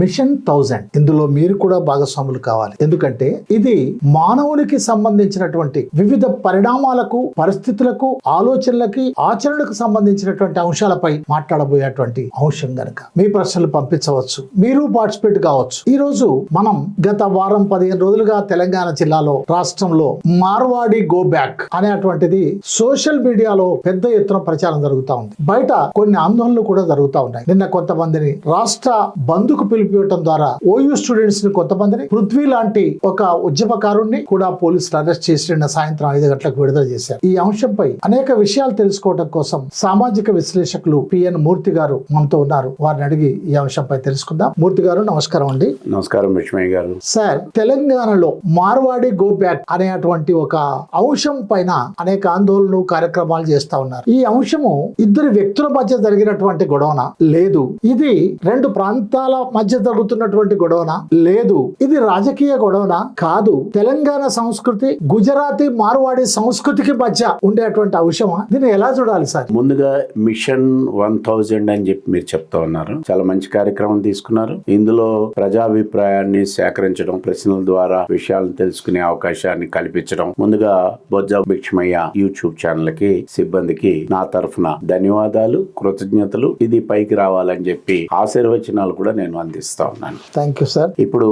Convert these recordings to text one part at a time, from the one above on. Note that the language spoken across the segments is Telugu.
Mission thousand. ఇందులో మీరు కూడా భాగస్వాములు కావాలి. ఎందుకంటే ఇది మానవునికి సంబంధించినటువంటి వివిధ పరిణామాలకు పరిస్థితులకు ఆలోచనలకి ఆచరణకు సంబంధించినటువంటి అంశాలపై మాట్లాడబోయేటువంటి అంశం గనక. మీ ప్రశ్నలు పంపించవచ్చు. మీరు పార్టిసిపేట్ కావచ్చు. ఈ రోజు మనం గత వారం పదిహేను రోజులుగా తెలంగాణ జిల్లాలో రాష్ట్రంలో మార్వాడి గో బ్యాక్ అనేటువంటిది సోషల్ మీడియాలో పెద్ద ఎత్తున ప్రచారం జరుగుతూ ఉంది. బయట కొన్ని ఆందోళనలు కూడా జరుగుతూ ఉన్నాయి. నిన్న కొంతమందిని రాష్ట్ర బంధుకు పిలిపివ్వటం ద్వారా ఓయూ స్టూడెంట్స్ని కొంతమందిని పృథ్వీ లాంటి ఒక ఉద్యమకారుణ్ణి కూడా పోలీసులు అరెస్ట్ చేసి నిన్న సాయంత్రం ఐదు గంటలకు విడుదల చేశారు. ఈ అంశంపై అనేక విషయాలు తెలుసుకోవడం కోసం సామాజిక విశ్లేషకులు పిఎన్ మూర్తి గారు మనతో ఉన్నారు. వారిని అడిగి ఈ అంశంపై తెలుసుకుందాం. మూర్తి గారు నమస్కారం అండి. నమస్కారం లక్ష్మయ్య గారు. సార్ తెలంగాణలో మార్వాడి గో బ్యాక్ అనేటువంటి ఒక అంశం పైన అనేక ఆందోళనలు కార్యక్రమాలు చేస్తా ఉన్నారు. ఈ అంశము ఇద్దరు వ్యక్తుల మధ్య జరిగినటువంటి గొడవన? లేదు. ఇది రెండు ప్రాంతాల మధ్య జరుగుతున్నటువంటి గొడవన? లేదు. ఇది రాజకీయ గొడవన? కాదు. తెలంగాణ సంస్కృతి గుజరాతీ మార్వాడి సంస్కృతికి మధ్య ఉండేటువంటి అంశమా? దీన్ని ఎలా చూడాలి సార్? ముందుగా మిషన్ వన్ థౌజండ్ అని చెప్పి మీరు చెప్తా ఉన్నారు. చాలా మంచి కార్యక్రమం తీసుకున్నారు. ఇందులో ప్రజాభిప్రాయాన్ని సేకరించడం ప్రశ్నల ద్వారా విషయాలను తెలుసుకునే అవకాశాన్ని కల్పించడం. ముందుగా బొజ్జ భిక్షమయ్య యూట్యూబ్ ఛానల్కి సిబ్బందికి నా తరఫున ధన్యవాదాలు కృతజ్ఞతలు. ఇది పైకి రావాలని చెప్పి ఆశీర్వచనాలు కూడా నేను అందిస్తాను. అందిస్తా ఉన్నాను. థ్యాంక్ యూ సార్ ఇప్పుడు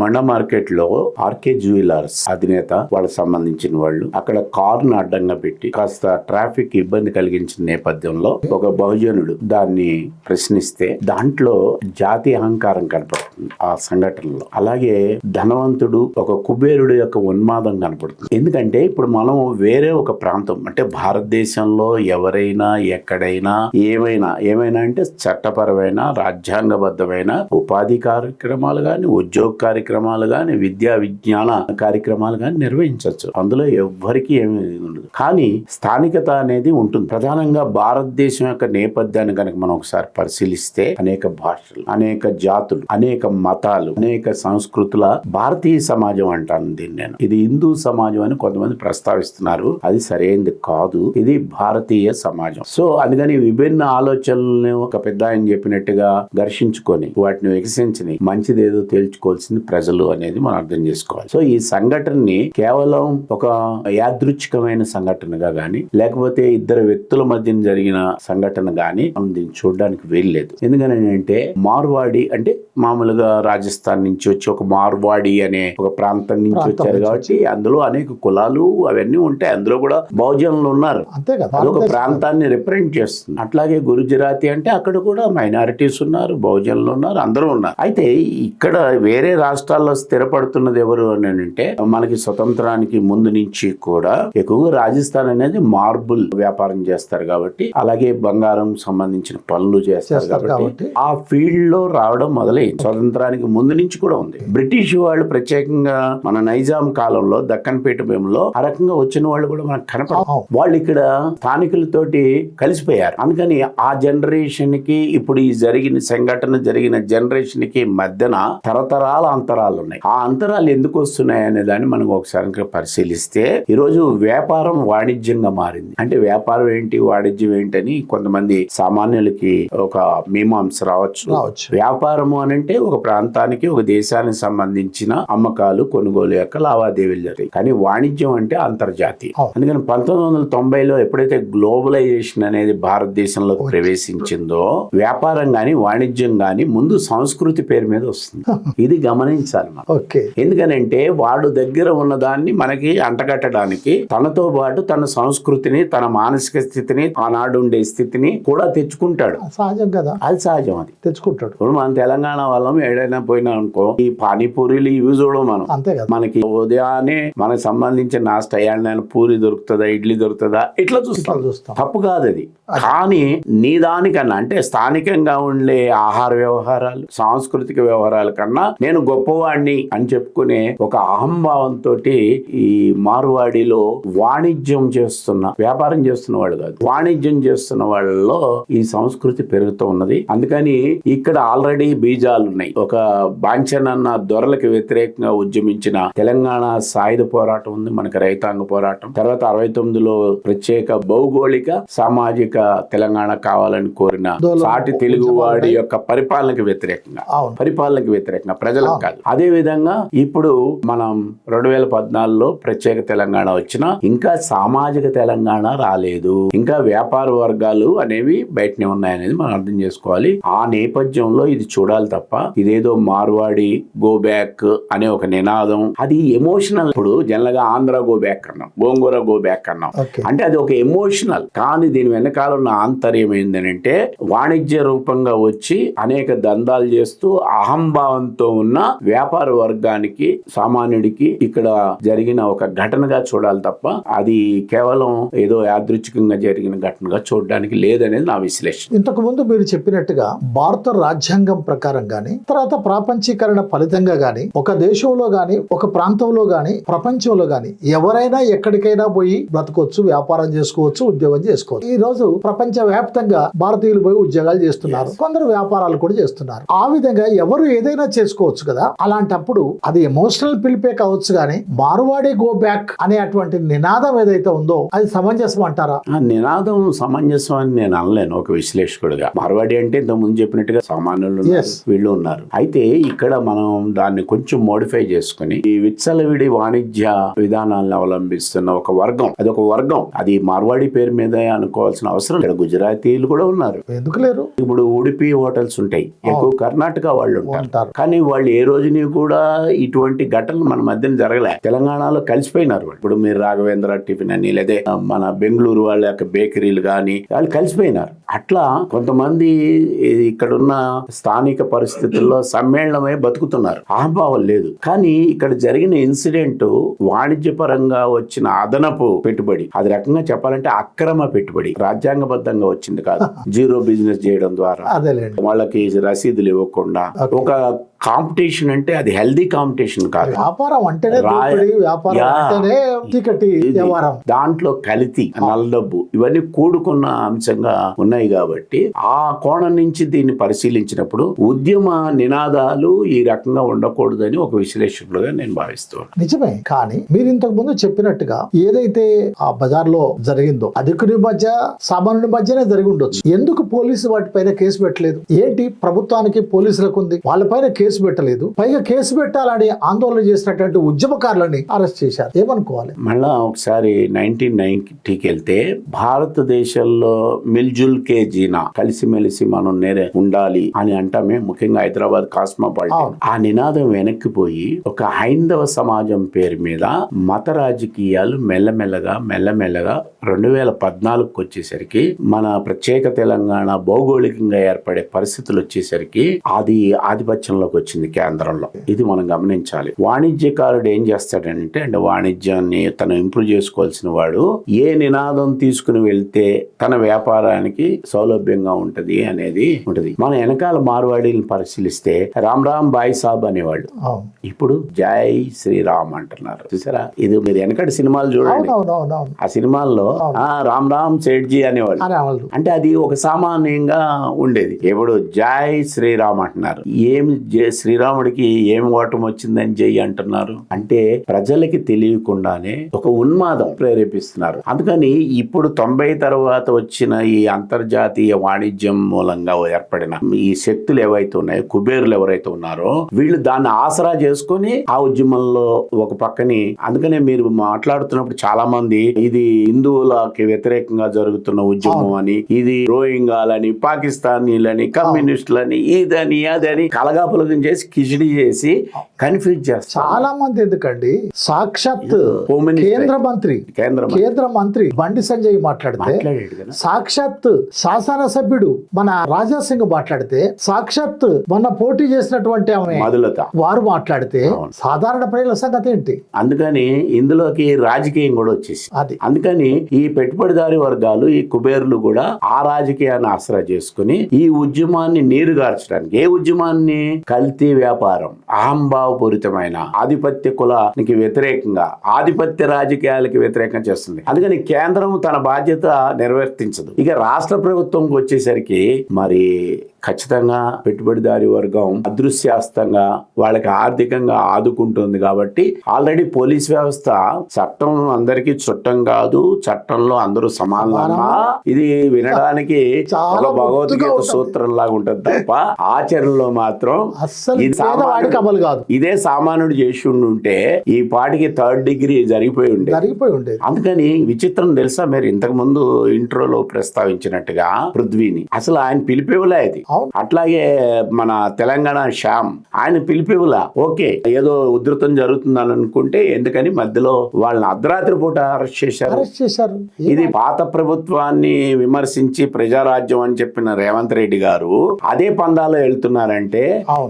మండ మార్కెట్లో ఆర్కే జ్యువెలర్స్ అధినేత వాళ్ళకి సంబంధించిన వాళ్ళు అక్కడ కారును అడ్డంగా పెట్టి కాస్త ట్రాఫిక్ ఇబ్బంది కలిగించిన నేపథ్యంలో ఒక బహుజనుడు దాన్ని ప్రశ్నిస్తే దాంట్లో జాతి అహంకారం కనపడుతుంది. ఆ సంఘటనలో. అలాగే ధనవంతుడు ఒక కుబేరుడు యొక్క ఉన్మాదం కనపడుతుంది. ఎందుకంటే ఇప్పుడు మనం వేరే ఒక ప్రాంతం అంటే భారతదేశంలో ఎవరైనా ఎక్కడైనా ఏమైనా ఏమైనా అంటే చట్టపరమైన రాజ్యాంగబద్ధమైన ఉపాధి కార్యక్రమాలు కానీ ఉద్యోగ కార్యక్రమాలు కానీ విద్యా విజ్ఞాన కార్యక్రమాలు కానీ నిర్వహించవచ్చు. అందులో ఎవ్వరికి ఏమీ ఉండదు. కానీ స్థానికత అనేది ఉంటుంది. ప్రధానంగా భారతదేశం యొక్క నేపథ్యాన్ని కనుక మనం ఒకసారి పరిశీలిస్తే అనేక భాషలు అనేక జాతులు అనేక మతాలు అనేక సంస్కృతుల భారతీయ సమాజం అంటాను దీన్ని నేను. ఇది హిందూ సమాజం అని కొంతమంది ప్రస్తావిస్తున్నారు. అది సరైనది కాదు. ఇది భారతీయ సమాజం. సో అందుకని విభిన్న ఆలోచనలను ఒక పెద్ద ఆయన చెప్పినట్టుగా ఘర్షించుకొని వాటిని వికసించని మంచిదేదో తేల్చుకోవాల్సింది ప్రజలు అనేది మనం అర్థం చేసుకోవాలి. సో ఈ సంఘటనని కేవలం ఒక యాదృచ్ఛికమైన సంఘటనగా గాని లేకపోతే ఇద్దరు వ్యక్తుల మధ్య జరిగిన సంఘటన గాని మనం దీన్ని చూడడానికి వీల్లేదు. ఎందుకని అంటే మార్వాడి అంటే మామూలుగా రాజస్థాన్ నుంచి వచ్చి ఒక మార్వాడి అనే ఒక ప్రాంతం నుంచి వచ్చారు కాబట్టి అందులో అనేక కులాలు అవన్నీ ఉంటాయి. అందులో కూడా బహుజనులు ఉన్నారు. అంతే కదా. భారతదేశం ప్రాంతాన్ని రిప్రజెంట్ చేస్తుంది. అట్లాగే గురుజరాతి అంటే అక్కడ కూడా మైనారిటీస్ ఉన్నారు బహుజనులు ఉన్నారు అందరూ ఉన్నారు. అయితే ఇక్కడ వేరే రాష్ట్రాల్లో స్థిరపడుతున్నది ఎవరు అని అంటే మనకి స్వతంత్రానికి ముందు నుంచి కూడా ఎక్కువగా రాజస్థాన్ అనేది మార్బుల్ వ్యాపారం చేస్తారు కాబట్టి అలాగే బంగారం సంబంధించిన పనులు చేస్తారు కాబట్టి. ఆ ఫీల్డ్లో రావడం మొదలైంది. స్వతంత్రానికి ముందు నుంచి కూడా ఉంది. బ్రిటిష్ వాళ్ళు ప్రత్యేకంగా మన నైజాం కాలంలో దక్కన్ పీఠభూమిలో ఆ రకంగా వచ్చిన వాళ్ళు కూడా మనకు కనపడ. వాళ్ళు ఇక్కడ స్థానికులతోటి కలిసిపోయారు. అందుకని ఆ జనరేషన్కి ఇప్పుడు ఈ జరిగిన సంఘటన జరిగిన జనరేషన్కి మధ్యన తరతరాల అంతరాలు ఉన్నాయి. ఆ అంతరాలు ఎందుకు వస్తున్నాయి అనే దాన్ని మనం ఒకసారి పరిశీలిస్తే ఈరోజు వ్యాపారం వాణిజ్యంగా మారింది. అంటే వ్యాపారం ఏంటి వాణిజ్యం ఏంటని కొంతమంది సామాన్యులకి ఒక మీమాంస రావచ్చు. రావచ్చు. వ్యాపారము అని అంటే ఒక ప్రాంతానికి ఒక దేశానికి సంబంధించిన అమ్మకాలు కొనుగోలు యొక్క లావాదేవీలు జరుగుతాయి కానీ వాణిజ్యం అంటే అంతర్జాతీయ. అందుకని పంతొమ్మిది వందల తొంభైలో ఎప్పుడైతే గ్లోబలైజేషన్ అనేది భారతదేశంలో ప్రవేశించిందో వ్యాపారం గాని వాణిజ్యం గాని ముందు సంస్కృతి పేరు మీద వస్తుంది. ఇది గమనించాలి మనం. ఓకే. ఎందుకనంటే వాడు దగ్గర ఉన్న దాన్ని మనకి అంటగట్టడానికి తనతో పాటు తన సంస్కృతిని తన మానసిక స్థితిని ఆనాడు ఉండే స్థితిని కూడా తెచ్చుకుంటాడు. సహజం కదా. అది సహజం అది. తెచ్చుకుంటాడు. ఇప్పుడు మన తెలంగాణ వాళ్ళం ఏడైనా పోయినా అనుకో ఈ పానీపూరీలు ఇవి చూడం మనం. అంతే కదా. మనకి ఉదయాన్నే మనకు సంబంధించిన నాస్ట ఏడైనా పూరి దొరుకుతుందా ఇడ్లీ దొరుకుతుందా ఇట్లా చూస్తాం. ఇట్లా చూస్తాం. తప్పు కాదు అది కానీ నీ దానికన్నా అంటే స్థానికంగా ఉండే ఆహార వ్యవహారాలు సాంస్కృతిక వ్యవహారాల కన్నా నేను గొప్పవాడిని అని చెప్పుకునే ఒక అహంభావంతో ఈ మార్వాడిలో వాణిజ్యం చేస్తున్న వ్యాపారం చేస్తున్న వాళ్ళు కాదు వాణిజ్యం చేస్తున్న వాళ్ళలో ఈ సంస్కృతి పెరుగుతూ ఉన్నది. అందుకని ఇక్కడ ఆల్రెడీ బీజాలు ఉన్నాయి. ఒక బాంఛనన్న దొరలకు వ్యతిరేకంగా ఉద్యమించిన తెలంగాణ సాయుధ పోరాటం ఉంది మనకి రైతాంగ పోరాటం. తర్వాత అరవై తొమ్మిదిలో ప్రత్యేక భౌగోళిక సామాజిక తెలంగాణ కావాలని కోరిన సాటి తెలుగు వాడి యొక్క పరిపాలనకు వ్యతిరేకంగా. పరిపాలనకు వ్యతిరేకంగా ప్రజలకు. కాదు. అదే విధంగా ఇప్పుడు మనం రెండు వేల పద్నాలుగులో ప్రత్యేక తెలంగాణ వచ్చినా ఇంకా సామాజిక తెలంగాణ రాలేదు. ఇంకా వ్యాపార వర్గాలు అనేవి బయటనే ఉన్నాయనేది మనం అర్థం చేసుకోవాలి. ఆ నేపథ్యంలో ఇది చూడాలి తప్ప ఇదేదో మార్వాడి గో బ్యాక్ అనే ఒక నినాదం. అది ఎమోషనల్. ఇప్పుడు జనరల్గా ఆంధ్ర గో బ్యాక్ అన్నాం గోంగూర గో బ్యాక్ అన్నాం. అంటే అది ఒక ఎమోషనల్. కానీ దీని వెనకాల ఉన్న ఆంతర్యం ఏంటంటే వాణిజ్య రూపంగా వచ్చి అనేక దందాలు చేస్తూ అహంభావంతో ఉన్న వ్యాపార వర్గానికి సామాన్యుడికి ఇక్కడ జరిగిన ఒక ఘటనగా చూడాలి తప్ప అది కేవలం ఏదో యాదృచ్ఛికంగా జరిగిన ఘటనగా చూడడానికి లేదనేది నా విశ్లేషణ. ఇంతకు ముందు మీరు చెప్పినట్టుగా భారత రాజ్యాంగం ప్రకారం గాని తర్వాత ప్రాపంచీకరణ ఫలితంగా గాని ఒక దేశంలో గాని ఒక ప్రాంతంలో గాని ప్రపంచంలో గాని ఎవరైనా ఎక్కడికైనా పోయి బ్రతకొచ్చు వ్యాపారం చేసుకోవచ్చు ఉద్యోగం చేసుకోవచ్చు. ఈ రోజు ప్రపంచ వ్యాప్తంగా భారతీయులు పోయి ఉద్యోగాలు చేస్తున్నారు. కొందరు వ్యాపారాలు కూడా చేస్తున్నారు. ఆ విధంగా ఎవరు ఏదైనా చేసుకోవచ్చు కదా అలాంటప్పుడు అది ఎమోషనల్ పిలిపే కావచ్చు గానీ మార్వాడి గో బ్యాక్ అనే అటువంటి నినాదం ఏదైతే ఉందో అది సమంజసం అంటారా? ఆ నినాదం సమంజసం అని నేను అనలేను ఒక విశ్లేషకుడిగా. మార్వాడి అంటే ఇంతకు ముందు చెప్పినట్టుగా సామాన్యులు. వీళ్ళు ఉన్నారు. అయితే ఇక్కడ మనం దాన్ని కొంచెం మోడిఫై చేసుకుని ఈ విచ్చలవిడి వాణిజ్య విధానాలను అవలంబిస్తున్న ఒక వర్గం అది ఒక వర్గం. అది మార్వాడి పేరు మీద అనుకోవాల్సిన అవసరం లేదు. ఇక్కడ గుజరాతీలు కూడా ఉన్నారు. ఎందుకు లేరు? ఇప్పుడు ఉడిపి హోటల్స్ ఉంటాయి. ఎక్కువ కర్ణాటక వాళ్ళు ఉంటారు. కానీ వాళ్ళు ఏ రోజుని కూడా ఇటువంటి ఘటనలు మన మధ్యన జరగలే. తెలంగాణలో కలిసిపోయినారు వాళ్ళు. ఇప్పుడు మీరు రాఘవేంద్ర టిఫిన్ అని లేదా మన బెంగళూరు వాళ్ళ యొక్క బేకరీలు కానీ వాళ్ళు కలిసిపోయినారు. అట్లా కొంతమంది ఇక్కడున్న స్థానిక పరిస్థితుల్లో సమ్మేళనమై బతుకుతున్నారు. అహంభావం లేదు. కానీ ఇక్కడ జరిగిన ఇన్సిడెంట్ వాణిజ్యపరంగా వచ్చిన అదనపు పెట్టుబడి. అది రకంగా చెప్పాలంటే అక్రమ పెట్టుబడి. రాజ్యాంగబద్ధంగా వచ్చింది కాదు. జీరో బిజినెస్ చేయడం ద్వారా. వాళ్ళకి రసీదులు ఇవ్వకుండా. ఒక కాంపిటీషన్ అంటే అది హెల్దీ కాంపిటీషన్ కాదు. వ్యాపారం అంటేనే వ్యాపారం. అంటేనే దాంట్లో కలితి నల్లడబ్బు ఇవన్నీ కూడుకున్న అంశంగా ఉన్నాయి కాబట్టి ఆ కోణం నుంచి దీన్ని పరిశీలించినప్పుడు ఉద్యమ నినాదాలు ఈ రకంగా ఉండకూడదని ఒక విశ్లేషకుడుగా నేను భావిస్తున్నాను నిజమే కానీ మీరు ఇంతకు ముందు చెప్పినట్టుగా ఏదైతే ఆ బజార్లో జరిగిందో అధికుని మధ్య సామాన్యుడి మధ్యనే జరిగి ఉండొచ్చు. ఎందుకు పోలీసు వాటిపైన కేసు పెట్టలేదు? ఏంటి? ప్రభుత్వానికి పోలీసులకు ఉంది. వాళ్ళపైన కేసు పెట్టలేదు. పైగా కేసు పెట్టాలని ఆందోళన చేసినటువంటి ఉద్యమకారులని అరెస్ట్ చేశారు. ఏమనుకోవాలి? మళ్ళా ఒకసారి నైన్టీన్ నైన్టీకి వెళ్తే భారతదేశంలో మిల్జుల్ కే జీనా కలిసిమెలిసి మనం నేరే ఉండాలి అని అంటామే ముఖ్యంగా హైదరాబాద్ కాస్మోపాలిటన్. ఆ నినాదం వెనక్కిపోయి ఒక హైందవ సమాజం పేరు మీద మత రాజకీయాలు మెల్లమెల్లగా మెల్లమెల్లగా రెండు వేల పద్నాలుగుకి వచ్చేసరికి మన ప్రత్యేక తెలంగాణ భౌగోళికంగా ఏర్పడే పరిస్థితులు వచ్చేసరికి అది ఆధిపత్యంలోకి వచ్చింది కేంద్రంలో. ఇది మనం గమనించాలి. వాణిజ్యకారుడు ఏం చేస్తాడంటే అంటే వాణిజ్యాన్ని తను ఇంప్రూవ్ చేసుకోవాల్సిన వాడు ఏ నినాదం తీసుకుని వెళ్తే తన వ్యాపారానికి సౌలభ్యంగా ఉంటది అనేది ఉంటది. మన వెనకాల మార్వాడీని పరిశీలిస్తే రామ్ రామ్ బాయ్ సాబ్ అనేవాళ్ళు. ఇప్పుడు జై శ్రీరామ్ అంటున్నారు. చూసారా? ఇది మీరు వెనకటి సినిమాలు చూడండి. ఆ సినిమాల్లో ఆ రామ్ రామ్ సేట్జీ అనేవాళ్ళు. అని వాళ్ళు. అంటే అది ఒక సామాన్యంగా ఉండేది. ఇప్పుడు జై శ్రీరామ్ అంటున్నారు. ఏం జై శ్రీరాముడికి ఏం ఓటం వచ్చిందని జై అంటున్నారు. అంటే ప్రజలకి తెలియకుండానే ఒక ఉన్మాదం ప్రేరేపిస్తున్నారు. అందుకని ఇప్పుడు తొంభై తర్వాత వచ్చిన ఈ అంతర్జాతీయ వాణిజ్యం మూలంగా ఏర్పడిన ఈ శక్తులు ఏవైతే ఉన్నాయో కుబేరులు ఎవరైతే ఉన్నారో వీళ్ళు దాన్ని ఆసరా చేసుకొని ఆ ఉద్యమంలో ఒక పక్కని అందుకనే మీరు మాట్లాడుతున్నప్పుడు చాలా మంది ఇది హిందువులకి వ్యతిరేకంగా జరుగుతున్న ఉద్యమం అని ఇది రోహింగాలని పాకిస్తానీలని కమ్యూనిస్టులని ఇదని అదని కలగాపులగం భోజనం చేసి కిచిడి చేసి కన్ఫ్యూజ్ చేస్తారు చాలా మంది ఎందుకండి? సాక్షాత్ కేంద్ర మంత్రి కేంద్ర మంత్రి. కేంద్ర మంత్రి బండి సంజయ్ మాట్లాడితే సాక్షాత్ శాసనసభ్యుడు మన రాజా సింగ్ మాట్లాడితే సాక్షాత్ మొన్న పోటీ చేసినటువంటి ఆమె వారు మాట్లాడితే. సాధారణ ప్రజల సంగతి ఏంటి? అందుకని ఇందులోకి రాజకీయం కూడా వచ్చేసి అది. అందుకని ఈ పెట్టుబడిదారి వర్గాలు ఈ కుబేర్లు కూడా ఆ రాజకీయాన్ని ఆసరా చేసుకుని ఈ ఉద్యమాన్ని నీరుగార్చడానికి ఏ ఉద్యమాన్ని? కల్తీ వ్యాపారం అహంభావపూరితమైన ఆధిపత్య కులానికి వ్యతిరేకంగా ఆధిపత్య రాజకీయాలకి వ్యతిరేకం చేస్తుంది. అందుకని కేంద్రం తన బాధ్యత నిర్వర్తించదు. ఇక రాష్ట్ర ప్రభుత్వంకి వచ్చేసరికి మరి ఖచ్చితంగా పెట్టుబడిదారి వర్గం అదృశ్యాస్తంగా వాళ్ళకి ఆర్థికంగా ఆదుకుంటుంది కాబట్టి ఆల్రెడీ పోలీస్ వ్యవస్థ చట్టం అందరికీ చుట్టం కాదు చట్టంలో అందరూ సమానమా ఇది వినడానికి చాలా భగవద్గీత. సూత్రం లాగా ఉంటుంది తప్ప ఆచరణలో మాత్రం అమలు కాదు ఇదే సామాన్యుడు చేసి ఉంటే ఈ పాటికి థర్డ్ డిగ్రీ జరిగిపోయి ఉండే జరిగిపోయి ఉండేది అందుకని విచిత్రం తెలుసా మీరు ఇంతకు ముందు ఇంట్రోలో ప్రస్తావించినట్టుగా పృథ్వీని అసలు ఆయన పిలిపివలే అది. అట్లాగే మన తెలంగాణ శ్యామ్ ఆయన పిలిపివలా ఓకే ఏదో ఉధృతం జరుగుతుందని అనుకుంటే ఎందుకని మధ్యలో వాళ్ళని అర్ధరాత్రి పూట అరెస్ట్ చేశారు. అరెస్ట్ చేశారు. ఇది పాత ప్రభుత్వాన్ని విమర్శించి ప్రజారాజ్యం అని చెప్పిన రేవంత్ రెడ్డి గారు అదే పందాలో వెళ్తున్నారంటే.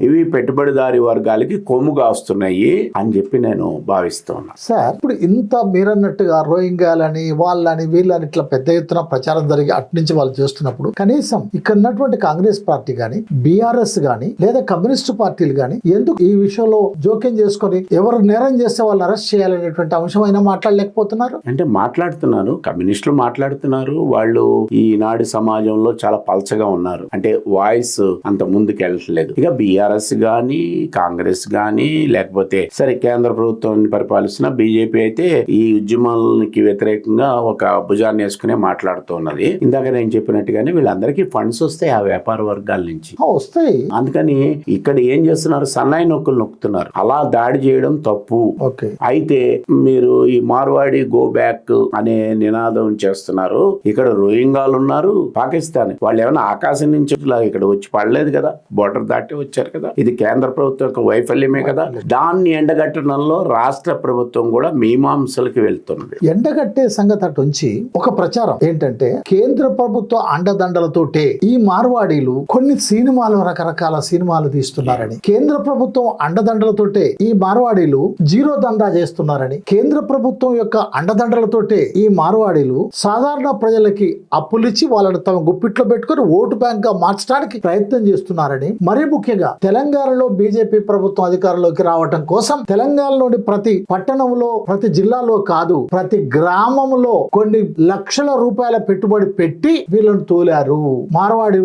ఇవి పెట్టుబడిదారి వర్గాలకి కొమ్ముగా వస్తున్నాయి అని చెప్పి నేను భావిస్తున్నా. సార్ ఇప్పుడు ఇంత మీరన్నట్టుగా రోహింగ్యాలని వాళ్ళని వీళ్ళని ఇట్లా పెద్ద ఎత్తున ప్రచారం జరిగి అటు నుంచి వాళ్ళు చేస్తున్నప్పుడు కనీసం ఇక్కడ ఉన్నటువంటి కాంగ్రెస్ పార్టీ కానీ బీఆర్ఎస్ కానీ లేదా కమ్యూనిస్టు పార్టీలు కానీ ఎందుకు ఈ విషయంలో జోక్యం చేసుకొని ఎవరు నేరం చేస్తే వాళ్ళు అరెస్ట్ చేయాలనేటువంటి అంశం అయినా మాట్లాడలేకపోతున్నారు? అంటే మాట్లాడుతున్నారు కమ్యూనిస్టులు మాట్లాడుతున్నారు వాళ్ళు ఈనాడు సమాజంలో చాలా పలచగా ఉన్నారు. అంటే వాయిస్ అంత ముందుకు వెళ్ళట్లేదు. ఇక బీఆర్ఎస్ కానీ కాంగ్రెస్ కానీ లేకపోతే సరే కేంద్ర ప్రభుత్వాన్ని పరిపాలిస్తున్న బీజేపీ అయితే ఈ ఉద్యమాలకి వ్యతిరేకంగా ఒక భుజాన్ని వేసుకునే మాట్లాడుతున్నది ఇందాక నేను చెప్పినట్టుగానే వీళ్ళందరికీ ఫండ్స్ వస్తే ఆ వ్యాపార వర్గాల నుంచి. వస్తాయి. అందుకని ఇక్కడ ఏం చేస్తున్నారు? సన్నాయి నొక్కులు నొక్కుతున్నారు. అలా దాడి చేయడం తప్పు. ఓకే. అయితే మీరు ఈ మార్వాడి గో బ్యాక్ అనే నినాదం చేస్తున్నారు. ఇక్కడ రోహింగాలు ఉన్నారు. పాకిస్తాన్. వాళ్ళు ఏమైనా ఆకాశం నుంచి ఇక్కడ వచ్చి పడలేదు కదా? బోర్డర్ దాటి వచ్చారు కదా? ఇది కేంద్ర ప్రభుత్వం యొక్క వైఫల్యమే కదా? దాన్ని ఎండగట్టడంలో రాష్ట్ర ప్రభుత్వం కూడా మీమాంసలకి వెళ్తున్నది. ఎండగట్టే సంగతి అటు ఉంచి ఒక ప్రచారం. ఏంటంటే కేంద్ర ప్రభుత్వ అండదండలతోటే ఈ మార్వాడీలు కొన్ని సినిమాలు రకరకాల సినిమాలు తీస్తున్నారని కేంద్ర ప్రభుత్వం అండదండలతోటే ఈ మార్వాడీలు జీరో దందా చేస్తున్నారని కేంద్ర ప్రభుత్వం యొక్క అండదండలతోటే ఈ మార్వాడీలు సాధారణ ప్రజలకి అప్పులిచ్చి వాళ్ళని తమ గుప్పిట్లో పెట్టుకొని ఓటు బ్యాంక్గా మార్చడానికి ప్రయత్నం చేస్తున్నారని మరీ ముఖ్యంగా తెలంగాణలో బీజేపీ ప్రభుత్వం అధికారంలోకి రావటం కోసం తెలంగాణలోని ప్రతి పట్టణంలో ప్రతి జిల్లాలో కాదు ప్రతి గ్రామంలో కొన్ని లక్షల రూపాయల పెట్టుబడి పెట్టి వీళ్ళని తోలారు. మార్వాడి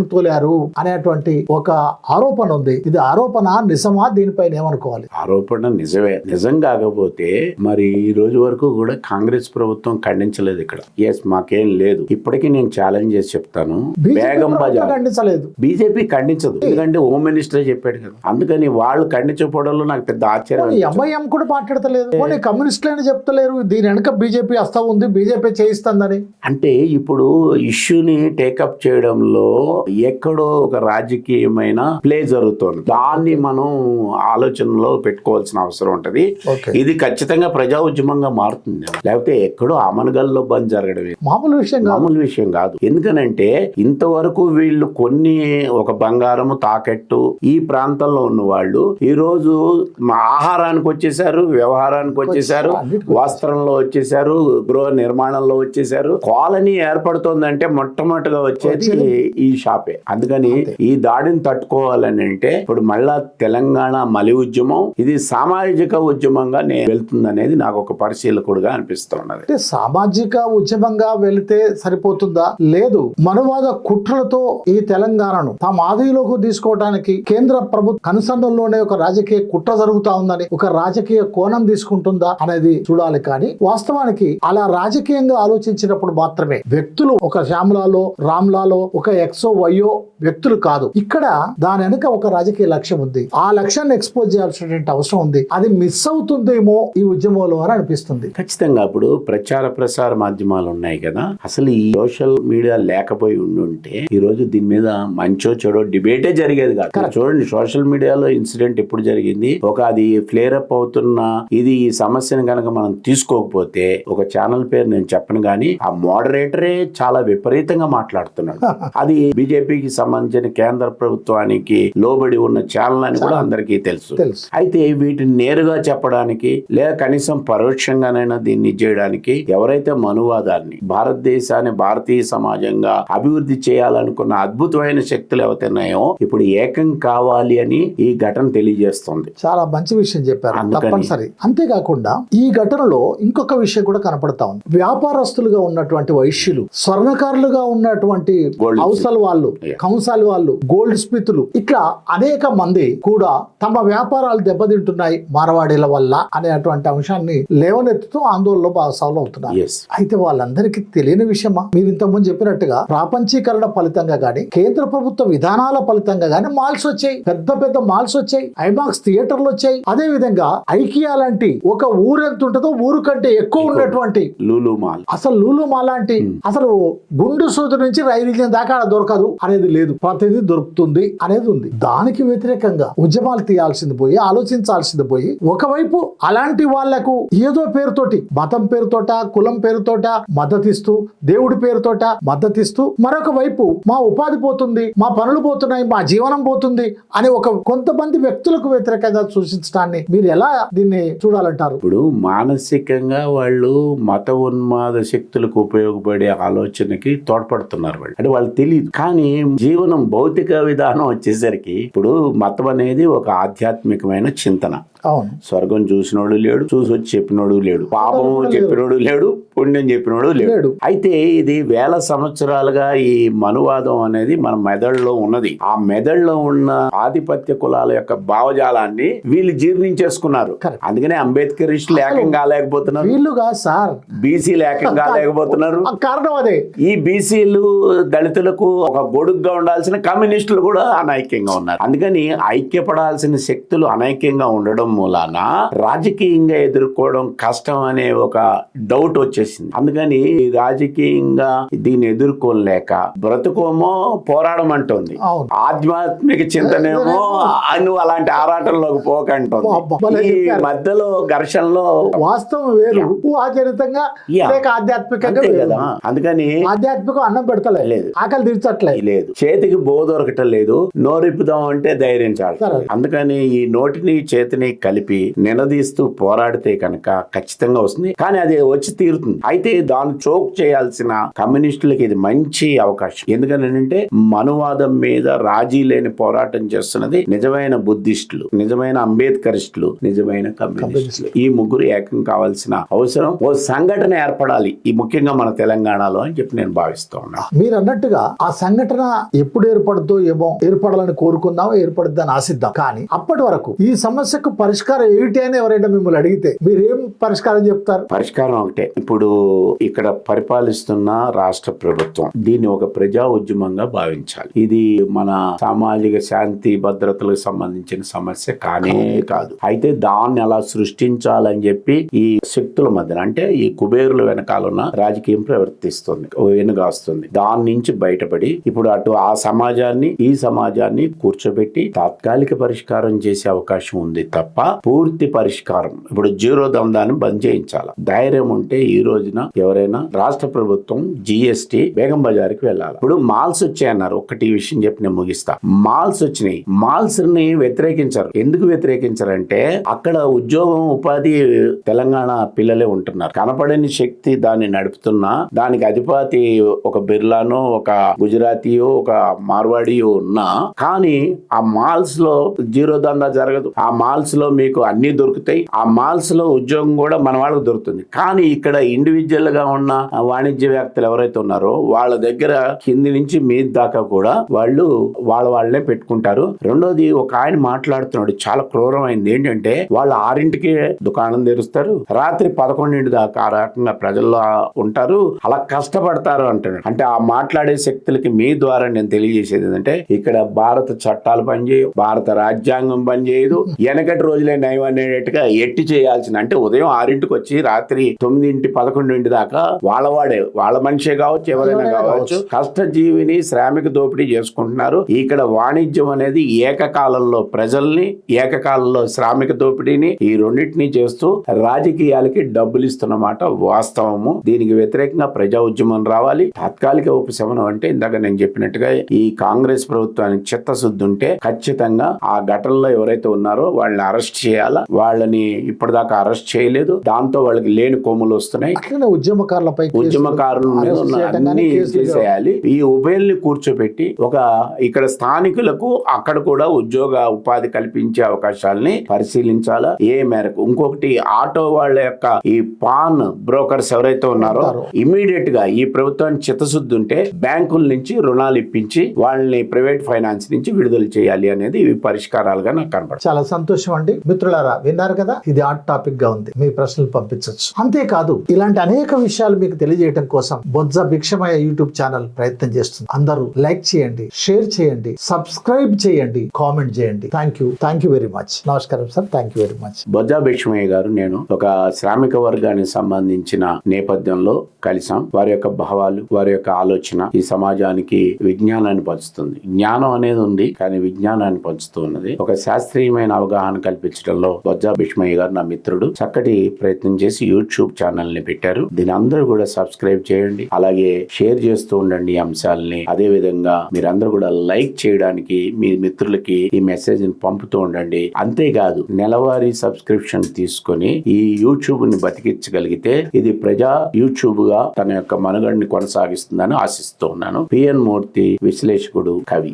వ్యాపారస్తులను తోలారు అనేటువంటి ఒక ఆరోపణ ఉంది. ఇది ఆరోపణ నిజమా? దీనిపైన ఏమనుకోవాలి? ఆరోపణ నిజమే. నిజం కాకపోతే మరి ఈ రోజు వరకు కూడా కాంగ్రెస్ ప్రభుత్వం ఖండించలేదు ఇక్కడ. ఎస్ మాకేం లేదు. ఇప్పటికీ నేను ఛాలెంజ్ చేసి చెప్తాను. బేగం బజార్. ఖండించలేదు. బీజేపీ ఖండించదు. ఎందుకంటే హోమ్ మినిస్టర్ చెప్పాడు కదా. అందుకని వాళ్ళు ఖండించకపోవడంలో నాకు పెద్ద ఆశ్చర్యం. ఎంఐఎం కూడా మాట్లాడతలేదు. కమ్యూనిస్టులైనా చెప్తలేరు. దీని వెనక బీజేపీ వస్తా ఉంది. బీజేపీ చేయిస్తుందని. అంటే ఇప్పుడు ఇష్యూని టేకప్ చేయడంలో ఎక్కడో ఒక రాజకీయమైన ప్లే జరుగుతోంది. దాన్ని మనం ఆలోచనలో పెట్టుకోవాల్సిన అవసరం ఉంటది. ఇది ఖచ్చితంగా ప్రజా ఉద్యమంగా మారుతుంది. లేకపోతే ఎక్కడో అమనగల్లో బంద్ జరగడమే. మామూలు విషయం కాదు. మామూలు విషయం కాదు. ఎందుకనంటే ఇంతవరకు వీళ్ళు కొన్ని ఒక బంగారము తాకెట్టు ఈ ప్రాంతంలో ఉన్న వాళ్ళు ఈ రోజు ఆహారానికి వచ్చేసారు వ్యవహారానికి వచ్చేసారు. వస్త్రంలో వచ్చేసారు గృహ నిర్మాణంలో వచ్చేసారు. కాలనీ ఏర్పడుతోందంటే మొట్టమొదటిగా వచ్చేది ఈ షాపే. అందుకని ఈ దాడిని తట్టుకోవాలని అంటే ఇప్పుడు మళ్ళా తెలంగాణ మలి ఉద్యమం ఇది సామాజిక ఉద్యమంగా నేను వెళ్తుందనేది నాకు ఒక పరిశీలకుడుగా అనిపిస్తున్నది అంటే సామాజిక ఉద్యమంగా వెళితే సరిపోతుందా? లేదు. మనువాద కుట్రలతో ఈ తెలంగాణను తమ ఆదిలోకి తీసుకోవడానికి కేంద్ర ప్రభుత్వ కనుసంధంలోనే ఒక రాజకీయ కుట్ర జరుగుతా ఉందని ఒక రాజకీయ కోణం తీసుకుంటుందా అనేది చూడాలి. కానీ వాస్తవానికి అలా రాజకీయంగా ఆలోచించినప్పుడు మాత్రమే వ్యక్తులు ఒక శ్యామలాలో రామ్లాలో ఒక ఎక్సో వై అయ్యో వ్యక్తులు కాదు. ఇక్కడ దాని వెనుక ఒక రాజకీయ లక్ష్యం ఉంది. ఆ లక్ష్యాన్ని ఎక్స్పోజ్ చేయాల్సినటువంటి అవసరం ఉంది. అది మిస్ అవుతుందేమో ఈ ఉద్యమంలో అని అనిపిస్తుంది. ఖచ్చితంగా అప్పుడు ప్రచార ప్రసార మాధ్యమాలు ఉన్నాయి కదా. అసలు ఈ సోషల్ మీడియా లేకపోయి ఉండుంటే ఈ రోజు దీని మీద మంచో చెడో డిబేటే జరిగేది కాదు. చూడండి సోషల్ మీడియాలో ఇన్సిడెంట్ ఎప్పుడు జరిగింది? ఒక అది ఫ్లేర్ అప్ అవుతున్న ఇది ఈ సమస్యను కనుక మనం తీసుకోకపోతే ఒక ఛానల్ పేరు నేను చెప్పను గానీ ఆ మోడరేటరే చాలా విపరీతంగా మాట్లాడుతున్నాడు. అది బీజేపీకి సంబంధించిన కేంద్ర ప్రభుత్వానికి లోబడి ఉన్న ఛానల్ అని కూడా అందరికీ తెలుసు. తెలుసు. అయితే వీటిని నేరుగా చెప్పడానికి లేదా కనీసం పరోక్షంగానైనా దీన్ని చేయడానికి ఎవరైతే మనువాదాన్ని భారతదేశాన్ని భారతీయ సమాజంగా అభివృద్ధి చేయాలనుకున్న అద్భుతమైన శక్తులు ఎవరున్నాయో ఇప్పుడు ఏకం కావాలి అని ఈ ఘటన తెలియజేస్తుంది. చాలా మంచి విషయం చెప్పారు. తప్పనిసరి. అంతేకాకుండా ఈ ఘటనలో ఇంకొక విషయం కూడా కనపడతా ఉంది. వ్యాపారస్తులుగా ఉన్నటువంటి వైశ్యులు స్వర్ణకారులుగా ఉన్నటువంటి Gold అవసల వాళ్ళు. కంసాలి వాళ్ళు గోల్డ్ స్మితులు ఇట్లా అనేక మంది కూడా తమ వ్యాపారాలు దెబ్బతింటున్నాయి మారవాడీల వల్ల అనేటువంటి అంశాన్ని లేవనెత్తుతూ ఆందోళనలో భాగస్వాములు అవుతున్నారు. అయితే వాళ్ళందరికీ తెలియని విషయమా? మీరు ఇంతకుముందు చెప్పినట్టుగా ప్రాపంచీకరణ ఫలితంగా గానీ కేంద్ర ప్రభుత్వ విధానాల ఫలితంగా గానీ మాల్స్ వచ్చాయి. పెద్ద పెద్ద మాల్స్ వచ్చాయి. ఐమాక్స్ థియేటర్లు వచ్చాయి. అదే విధంగా ఐకియా లాంటి ఒక ఊరు ఎంత ఉంటుందో ఊరు కంటే ఎక్కువ ఉన్నటువంటి లూలు మాల్. అసలు లూలు మాలాంటి అసలు గుండు సూది నుంచి రైలు దాకా దొరకదు. అనేది లేదు. ప్రతిదీ దొరుకుతుంది అనేది ఉంది. దానికి వ్యతిరేకంగా ఉద్యమాలు తీయాల్సింది పోయి ఆలోచించాల్సింది పోయి ఒకవైపు అలాంటి వాళ్ళకు ఏదో పేరుతోటి మతం పేరుతోట కులం పేరుతోట మద్దతిస్తూ దేవుడి పేరుతోట మద్దతిస్తూ మరొక వైపు మా ఉపాధి పోతుంది మా పనులు పోతున్నాయి మా జీవనం పోతుంది అని ఒక కొంతమంది వ్యక్తులకు వ్యతిరేకంగా సూచించడాన్ని మీరు ఎలా దీన్ని చూడాలంటారు? ఇప్పుడు మానసికంగా వాళ్ళు మత ఉన్మాద శక్తులకు ఉపయోగపడే ఆలోచనకి తోడ్పడుతున్నారు వాళ్ళు. అంటే వాళ్ళు తెలియదు కానీ జీవనం భౌతిక విధానం వచ్చేసరికి ఇప్పుడు మతం అనేది ఒక ఆధ్యాత్మికమైన చింతన. అవును. స్వర్గం చూసినోడు లేడు చూసి వచ్చి చెప్పినోడు లేడు. లేడు. చెప్పినోడు లేడు పుణ్యం చెప్పినోడు లేడు. అయితే ఇది వేల సంవత్సరాలుగా ఈ మనువాదం అనేది మన మెదడులో ఉన్నది. ఆ మెదడులో ఉన్న ఆధిపత్య కులాల యొక్క భావజాలాన్ని వీళ్ళు జీర్ణించేసుకున్నారు. అందుకనే అంబేద్కరిస్టులు ఏకం కాలేకపోతున్నారు. వీళ్ళుగా సార్. బీసీలు ఏకం కాలేకపోతున్నారు. కారణం అదే. ఈ బీసీలు దళితులకు ఒక గొడుగ్గా ఉండాల్సిన కమ్యూనిస్టులు కూడా అనైక్యంగా ఉన్నారు. అందుకని ఐక్యపడాల్సిన శక్తులు అనైక్యంగా ఉండడం మూలాన రాజకీయంగా ఎదుర్కోవడం కష్టం అనే ఒక డౌట్ వచ్చేసింది. అందుకని రాజకీయంగా దీన్ని ఎదుర్కోలేక బ్రతుకోమో పోరాడమంటుంది ఆధ్యాత్మిక చింతనేమో "ఆ, నువ్వు అలాంటి ఆరాటంలోకి పోకంటుంది. ఈ. మధ్యలో ఘర్షణలో వాస్తవం వేరు. ఆచరితంగా. లేక ఆధ్యాత్మికంగా. కదా. అందుకని ఆధ్యాత్మికం అన్నం పెడతలే లేదు. ఆకలి తీర్చట్లే లేదు. చేతికి బో దొరకటం లేదు. నోరిప్పుదాం అంటే ధైర్యం చాలు. అందుకని ఈ నోటిని చేతిని కలిపి నిలదీస్తూ పోరాడితే కనుక ఖచ్చితంగా వస్తుంది. కానీ అది వచ్చి తీరుతుంది. అయితే దాన్ని చోక్ చేయాల్సిన కమ్యూనిస్టులకి ఇది మంచి అవకాశం. ఎందుకంటే మనువాదం మీద రాజీ లేని పోరాటం చేస్తున్నది నిజమైన బుద్ధిస్టులు నిజమైన అంబేద్కరిస్టులు నిజమైన కమ్యూనిస్టులు. ఈ ముగ్గురు ఏకం కావాల్సిన అవసరం ఓ సంఘటన ఏర్పడాలి. ఈ ముఖ్యంగా మన తెలంగాణలో అని చెప్పి నేను భావిస్తూ ఉన్నా. మీరు అన్నట్టుగా ఆ సంఘటన ఎప్పుడు ఏర్పడుతుందో ఏమో ఏర్పడాలని కోరుకుందాం ఏర్పడుద్దని ఆశిద్దాం. కానీ అప్పటి వరకు ఈ సమస్యకు పరిష్కారం ఏమిటి అని ఎవరైనా మిమ్మల్ని అడిగితే మీరేం పరిష్కారం చెప్తారు? పరిష్కారం ఒకటే. ఇప్పుడు ఇక్కడ పరిపాలిస్తున్న రాష్ట్ర ప్రభుత్వం దీన్ని ఒక ప్రజా ఉద్యమంగా భావించాలి. ఇది మన సామాజిక శాంతి భద్రతలకు సంబంధించిన సమస్య కానే కాదు. అయితే దాన్ని ఎలా సృష్టించాలని చెప్పి ఈ శక్తుల మధ్యన అంటే ఈ కుబేరుల వెనకాల ఉన్న రాజకీయం ప్రవర్తిస్తుంది వెనుగాస్తుంది దాని నుంచి బయటపడి ఇప్పుడు అటు ఆ సమాజాన్ని ఈ సమాజాన్ని కూర్చోబెట్టి తాత్కాలిక పరిష్కారం చేసే అవకాశం ఉంది తప్ప పూర్తి పరిష్కారం. ఇప్పుడు జీరో దందాన్ని బంద్ చేయించాలి? ధైర్యం ఉంటే ఈ రోజున ఎవరైనా రాష్ట్ర ప్రభుత్వం జిఎస్టి బేగం బజార్కి వెళ్ళాలి? ఇప్పుడు మాల్స్ వచ్చాయన్నారు. ఒకటి విషయం చెప్పి నేను ముగిస్తా. మాల్స్ వచ్చినాయి. మాల్స్ని వ్యతిరేకించారు. ఎందుకు వ్యతిరేకించారంటే అక్కడ ఉద్యోగం ఉపాధి తెలంగాణ పిల్లలే ఉంటున్నారు. కనపడని శక్తి దాన్ని నడుపుతున్నా దానికి అధిపతి ఒక బిర్లానో ఒక గుజరాతీయో ఒక మార్వాడియో ఉన్నా కానీ ఆ మాల్స్లో జీరో దందా జరగదు. ఆ మాల్స్లో మీకు అన్ని దొరుకుతాయి. ఆ మాల్స్లో ఉద్యోగం కూడా మన వాళ్ళకి దొరుకుతుంది. కానీ ఇక్కడ ఇండివిజువల్గా ఉన్న వాణిజ్యవేత్తలు ఎవరైతే ఉన్నారో వాళ్ళ దగ్గర కింది నుంచి మీద దాకా కూడా వాళ్ళు వాళ్ళ వాళ్ళనే పెట్టుకుంటారు. రెండోది ఒక ఆయన మాట్లాడుతున్నాడు చాలా క్రూరమైంది. ఏంటంటే వాళ్ళు ఆరింటికి దుకాణం తెరుస్తారు. రాత్రి పదకొండింటి దాకా ఆ రకంగా ప్రజల్లో ఉంటారు. అలా కష్టపడతారు అంటున్నాడు. అంటే ఆ మాట్లాడే శక్తులకి మీ ద్వారా నేను తెలియజేసేది ఏంటంటే ఇక్కడ భారత చట్టాలు పనిచేయవు భారత రాజ్యాంగం పనిచేయదు వెనకటి రోజు రోజులే నయం అనేటట్టుగా ఎట్టి చేయాల్సిన అంటే ఉదయం ఆరింటికి వచ్చి రాత్రి తొమ్మిదింటి పదకొండింటి దాకా వాళ్ళ వాడే వాళ్ళ మనిషే కావచ్చు ఎవరైనా ఎవరైనా కావచ్చు కష్టజీవిని శ్రామిక దోపిడీ చేసుకుంటున్నారు. ఇక్కడ వాణిజ్యం అనేది ఏకకాలంలో ప్రజల్ని ఏకకాలంలో శ్రామిక దోపిడీని ఈ రెండింటినీ చేస్తూ రాజకీయాలకి డబ్బులు ఇస్తున్నమాట వాస్తవము. దీనికి వ్యతిరేకంగా ప్రజా ఉద్యమం రావాలి. తాత్కాలిక ఉపశమనం అంటే ఇందాక నేను చెప్పినట్టుగా ఈ కాంగ్రెస్ ప్రభుత్వానికి చిత్తశుద్ధి ఉంటే ఖచ్చితంగా ఆ ఘటనలో ఎవరైతే ఉన్నారో వాళ్ళని అరెస్ట్ చేయాలా? వాళ్ళని ఇప్పటిదాకా అరెస్ట్ చేయలేదు. దాంతో వాళ్ళకి లేని కొమ్ములు వస్తున్నాయి. అట్లనే ఉద్యమకారులపై ఉద్యమకారుల అరెస్ట్ అన్ని చేసేయాలి ఈ ఉభయల్ని కూర్చోబెట్టి ఒక ఇక్కడ స్థానికులకు అక్కడ కూడా ఉద్యోగ ఉపాధి కల్పించే అవకాశాలని పరిశీలించాలా? ఏ మేరకు? ఇంకొకటి ఆటో వాళ్ళ యొక్క ఈ పాన్ బ్రోకర్స్ ఎవరైతే ఉన్నారో. ఇమీడియట్గా ఈ ప్రభుత్వానికి చిత్తశుద్ధి ఉంటే బ్యాంకుల నుంచి రుణాలు ఇప్పించి వాళ్ళని ప్రైవేట్ ఫైనాన్స్ నుంచి విడుదల చేయాలి అనేది ఇవి పరిష్కారాలుగా నాకు కనపడుతుంది చాలా సంతోషం అండి. మిత్రులారా విన్నారు కదా? ఇది హాట్ టాపిక్గా ఉంది. మీ ప్రశ్నలు పంపించవచ్చు అంతేకాదు ఇలాంటి అనేక విషయాలు మీకు తెలియజేయడం కోసం బొజ్జ భిక్షమయ యూట్యూబ్ ఛానల్ ప్రయత్నం చేస్తుంది. అందరూ లైక్ చేయండి షేర్ చేయండి సబ్స్క్రైబ్ చేయండి కామెంట్ చేయండి. Thank you thank you very much నమస్కారం sir thank you very much Bojja Bhikshamaiah గారు నేను ఒక శ్రామిక వర్గానికి సంబంధించిన నేపథ్యంలో కలిసాం. వారి యొక్క భావాలు వారి యొక్క ఆలోచన ఈ సమాజానికి విజ్ఞానాన్ని పంచుతుంది. జ్ఞానం అనేది ఉంది కానీ విజ్ఞానాన్ని పంచుతూ ఉన్నది. ఒక శాస్త్రీయమైన అవగాహన కల్పించడంలో బొజ్జా భీష్మయ్య గారు నా మిత్రుడు. చక్కటి ప్రయత్నం చేసి యూట్యూబ్ ఛానల్ని పెట్టారు. దీని అందరూ కూడా సబ్స్క్రైబ్ చేయండి. అలాగే షేర్ చేస్తూ ఉండండి ఈ అంశాలని. అదే విధంగా మీరందరూ కూడా లైక్ చేయడానికి మీ మిత్రులకి ఈ మెసేజ్ని పంపుతూ ఉండండి. అంతేకాదు నెలవారీ సబ్స్క్రిప్షన్ తీసుకొని ఈ యూట్యూబ్ని బతికించగలిగితే ఇది ప్రజా యూట్యూబ్గా తన యొక్క మనుగడని కొనసాగిస్తుందని ఆశిస్తూ ఉన్నాను. పిఎన్ మూర్తి విశ్లేషకుడు కవి.